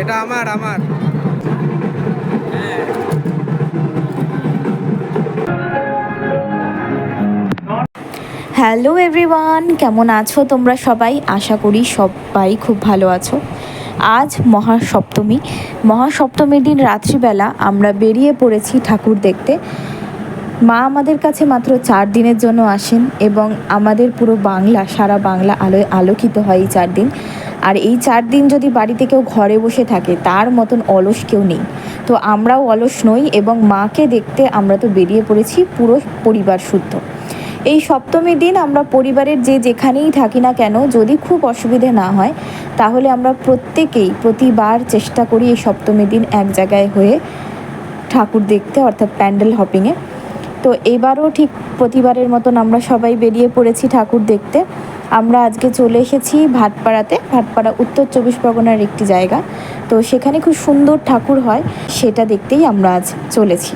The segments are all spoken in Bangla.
এটা আমার আমার। হ্যালো এভরিওয়ান, কেমন আছো তোমরা সবাই? আশা করি সবাই খুব ভালো আছো। আজ মহাসপ্তমী। মহাসপ্তমীর দিন রাত্রিবেলা আমরা বেরিয়ে পড়েছি ঠাকুর দেখতে। মা আমাদের কাছে মাত্র চার দিনের জন্য আসেন এবং আমাদের পুরো বাংলা, সারা বাংলা আলোয় আলোকিত হয় এই চার দিন। আর এই চার দিন যদি বাড়িতে কেউ ঘরে বসে থাকে, তার মতন অলস কেউ নেই। তো আমরাও অলস নই এবং মাকে দেখতে আমরা তো বেরিয়ে পড়েছি পুরো পরিবার শুদ্ধ। এই সপ্তমীর দিন আমরা পরিবারের যে যেখানেই থাকি না কেন, যদি খুব অসুবিধে না হয়, তাহলে আমরা প্রত্যেকেই প্রতিবার চেষ্টা করি এই সপ্তমীর দিন এক জায়গায় হয়ে ঠাকুর দেখতে, অর্থাৎ প্যান্ডেল হপিংয়ে। তো এবারও ঠিক প্রতিবারের মতন আমরা সবাই বেরিয়ে পড়েছি ঠাকুর দেখতে। আমরা আজকে চলে এসেছি ভাটপাড়াতে। ভাটপাড়া উত্তর চব্বিশ পরগনার একটি জায়গা। তো সেখানে খুব সুন্দর ঠাকুর হয়, সেটা দেখতেই আমরা আজ চলেছি।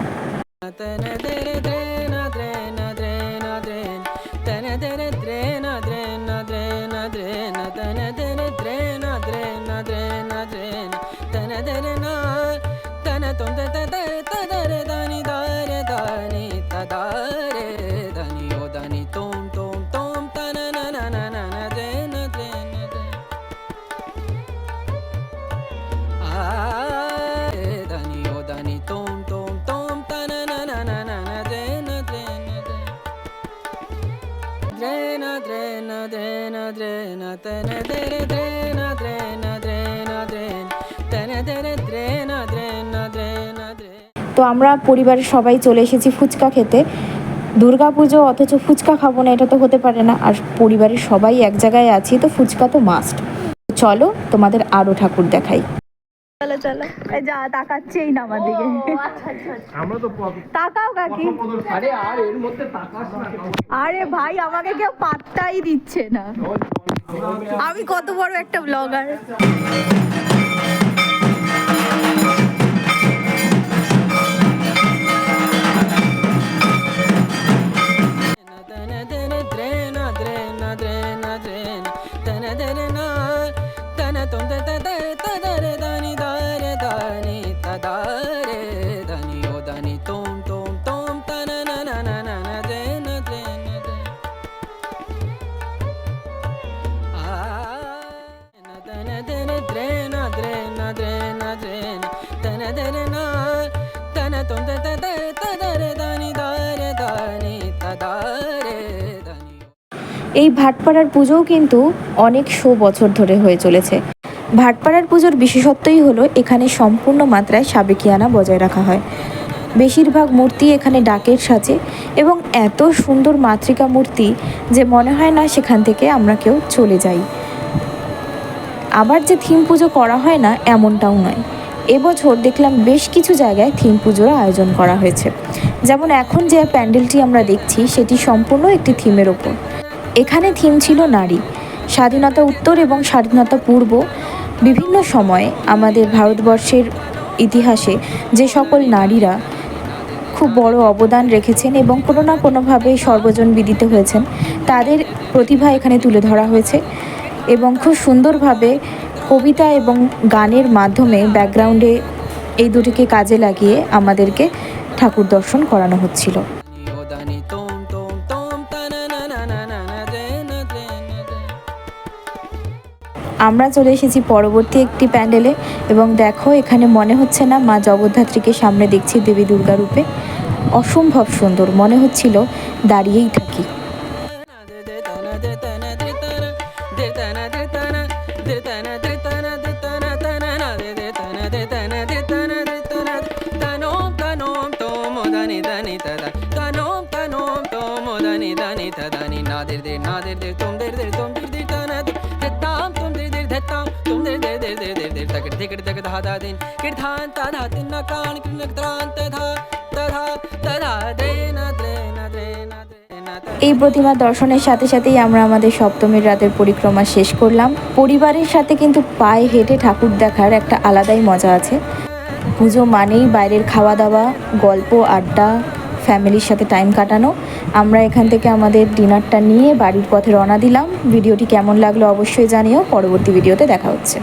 Drena, drena, drena, drena, tene, dere, drena, drena, drena, drena, tene, dere, drena, drena, drena, drena. tana dere drena drena drena drena tana dere drena drena drena তো আমরা পরিবারের সবাই চলে এসেছি ফুচকা খেতে। দুর্গা পুজো অথচ ফুচকা খাব না এটা তো হতে পারে না। আর পরিবারের সবাই এক জায়গায় আছি তো ফুচকা তো মাস্ট চলো তোমাদের আরও ঠাকুর দেখাই। চলো এই যা তাকাচ্ছেই না আমার দিকে তাকাও কাকি আরে আর এর মধ্যে তাকাস না আরে ভাই আমাকে কেউ পাত্তাই দিচ্ছে না আমি কত বড় একটা ব্লগার এই ভাটপাড়ার পুজোও কিন্তু অনেক শো বছর ধরে হয়ে চলেছে। ভাটপাড়ার পুজোর বিশেষত্বই হলো এখানে সম্পূর্ণ মাত্রায় সাবেকিয়ানা বজায় রাখা হয়। বেশিরভাগ মূর্তি এখানে ডাকের সাজে এবং এত সুন্দর মাতৃকা মূর্তি যে মনে হয় না সেখান থেকে আমরা কেউ চলে যাই। আবার যে থিম পুজো করা হয় না, এমনটাও নয়। এবছর দেখলাম বেশ কিছু জায়গায় থিম পুজোর আয়োজন করা হয়েছে। যেমন এখন যে প্যান্ডেলটি আমরা দেখছি, সেটি সম্পূর্ণ একটি থিমের ওপর। এখানে থিম ছিল নারী। স্বাধীনতা উত্তর এবং স্বাধীনতা পূর্ব। বিভিন্ন সময়ে আমাদের ভারতবর্ষের ইতিহাসে যে সকল নারীরা খুব বড় অবদান রেখেছেন এবং কোনো না কোনোভাবে সর্বজন বিদিত হয়েছেন, তাদের প্রতিভা এখানে তুলে ধরা হয়েছে এবং খুব সুন্দরভাবে কবিতা এবং গানের মাধ্যমে ব্যাকগ্রাউন্ডে এই দুটিকে কাজে লাগিয়ে আমাদেরকে ঠাকুর দর্শন করানো হচ্ছিল. আমরা চলে এসেছি পরবর্তী একটি প্যান্ডেলে এবং দেখো এখানে মনে হচ্ছে না মা জগদ্ধাত্রীকে সামনে দেখছি দেবী দুর্গা রূপে অসম্ভব সুন্দর মনে হচ্ছিল দাঁড়িয়েই থাকি தனி நாதிர் தீர் நாதிர் தீர் தும் தீர் தீர் தும் தீர் தீர் தனது தெத்தாம் தும் தீர் தீர் தெத்தாம் தும் தீர் தீர் தீர் தீர் தீர் தீர் தகட் திகட் தக தா தா தின் கிர்தான் தா தா தின் ந கான் கிர் ந த்ரான் ததா ததா ததா தே ந த்ரே ந த்ரே ந த்ரே এই প্রতিমা দর্শনের সাথে সাথেই আমরা আমাদের সপ্তমীর রাতের পরিক্রমা শেষ করলাম পরিবারের সাথে কিন্তু পায়ে হেঁটে ঠাকুর দেখার একটা আলাদাই মজা আছে পুজো মানেই বাইরের খাওয়া দাওয়া গল্প আড্ডা ফ্যামিলির সাথে টাইম কাটানো। আমরা এখান থেকে আমাদের ডিনারটা নিয়ে বাড়ির পথে রওনা দিলাম। ভিডিওটি কেমন লাগল অবশ্যই জানিও। পরবর্তী ভিডিওতে দেখা হচ্ছে।